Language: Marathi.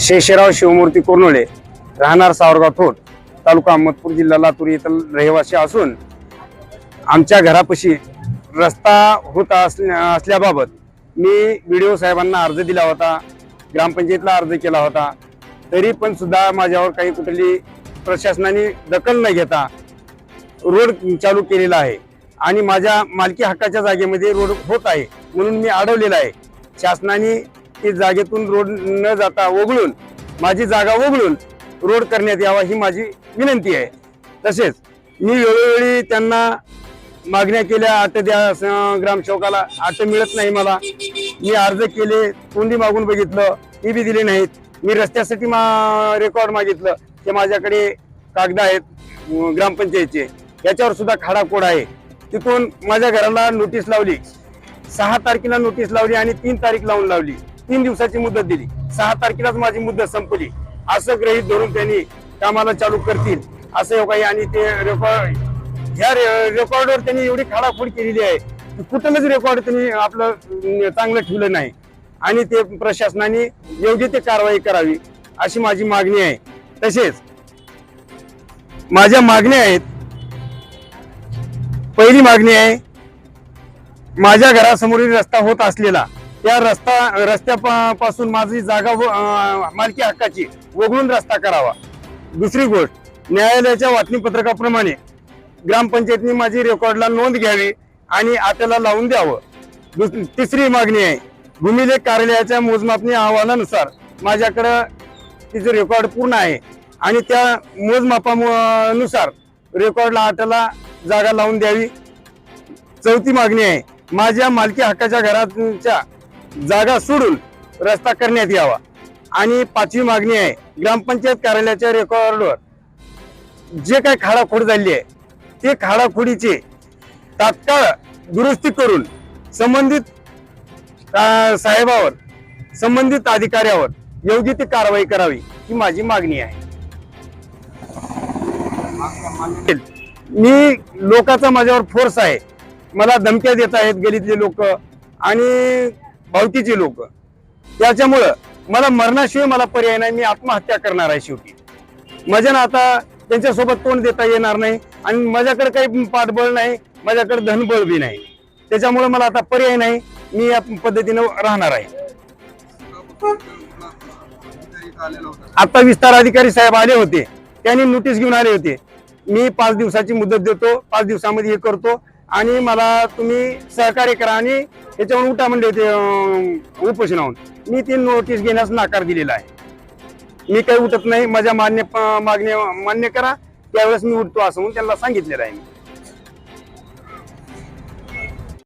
शेषराव शिवमूर्ती कोरनोळे राहणार सावरगाव थोट तालुका अहमदपूर जिल्हा लातूर येथील रहिवासी असून आमच्या घरापाशी रस्ता होत असल्या असल्याबाबत मी व्हिडिओ साहेबांना अर्ज दिला होता ग्रामपंचायतला अर्ज केला होता. तरी पण सुद्धा माझ्यावर काही कुठली प्रशासनाने दखल न घेता रोड चालू केलेला आहे आणि माझ्या मालकी हक्काच्या जागेमध्ये रोड होत आहे म्हणून मी अडवलेला आहे. शासनाने की जागेतून रोड न जाता वगळून माझी जागा वगळून रोड करण्यात यावा ही माझी विनंती आहे. तसेच मी वेळोवेळी त्यांना मागण्या केल्या आट द्या स- ग्रामसेवकाला आट मिळत नाही मला. मी अर्ज केले तोंडी मागून बघितलं ती बी दिली नाहीत. मी रस्त्यासाठी मा रेकॉर्ड मागितलं ते माझ्याकडे कागद आहेत ग्रामपंचायतीचे ग्रामपंचायतचे. याच्यावर सुद्धा खाडाखोड आहे. तिथून माझ्या घराला नोटीस लावली. सहा तारखेला नोटीस लावली आणि तीन तारीख लावून लावली. तीन दिवसाची मुदत दिली. सहा तारखेलाच माझी मुदत संपली. असं ग्रहित धरून त्यांनी कामाला चालू करतील. असं काही आणि ते रेकॉर्ड ह्या रेकॉर्डवर त्यांनी एवढी खाडाखोड केलेली आहे कुठूनच रेकॉर्ड त्यांनी आपलं चांगलं ठेवलं नाही. आणि ते प्रशासनाने योग्य ते कारवाई करावी अशी माझी मागणी आहे. तसेच माझ्या मागण्या आहेत. पहिली मागणी आहे माझ्या घरासमोरील रस्ता होत असलेला त्या रस्ता रस्त्यापासून माझी जागा व- मालकी हक्काची वगळून रस्ता करावा. दुसरी गोष्ट न्यायालयाच्या बातमीपत्रकाप्रमाणे ग्रामपंचायतनी माझी रेकॉर्डला नोंद घ्यावी आणि आत्याला लावून द्यावं. दुस- तिसरी मागणी आहे भूमिलेख कार्यालयाच्या मोजमापणी अहवालानुसार माझ्याकडं तिचं रेकॉर्ड पूर्ण आहे आणि त्या मोजमापानुसार रेकॉर्डला आट्याला जागा लावून द्यावी. चौथी मागणी आहे माझ्या मालकी हक्काच्या घराच्या जागा सोडून रस्ता करण्यात यावा. आणि पाचवी मागणी आहे ग्रामपंचायत कार्यालयाच्या रेकॉर्डवर जे काही खाडाखोड झाली आहे ते खाडाखोडीचे तात्काळ दुरुस्ती करून संबंधित साहेबावर संबंधित अधिकाऱ्यावर योग्य ती कारवाई करावी ही माझी मागणी आहे. मी लोकाचा माझ्यावर फोर्स आहे. मला धमक्या देत आहेत गलीतले लोक. आणि भावकीचे लोक. त्याच्यामुळं मला मरणाशिवाय मला पर्याय नाही मी आत्महत्या करणार आहे शेवटी. माझ्यानं आता त्यांच्यासोबत तोंड देता येणार नाही आणि माझ्याकडे काही पाठबळ नाही माझ्याकडे धनबळ बी नाही. त्याच्यामुळे मला आता पर्याय नाही मी या पद्धतीनं राहणार आहे. आता विस्तार अधिकारी साहेब आले होते. त्यांनी नोटीस घेऊन आले होते. मी पाच दिवसाची मुदत देतो पाच दिवसामध्ये हे करतो. आणि मला तुम्ही सहकार्य करा आणि याच्यावर उठा म्हणले होते उपोषणाहून मी ती नोटीस घेण्यास नाकार दिलेला आहे. मी काही उठत नाही माझ्या मान्य मागण्या मान्य करा त्यावेळेस मी उठतो असं म्हणून त्यांना सांगितलेलं आहे मी.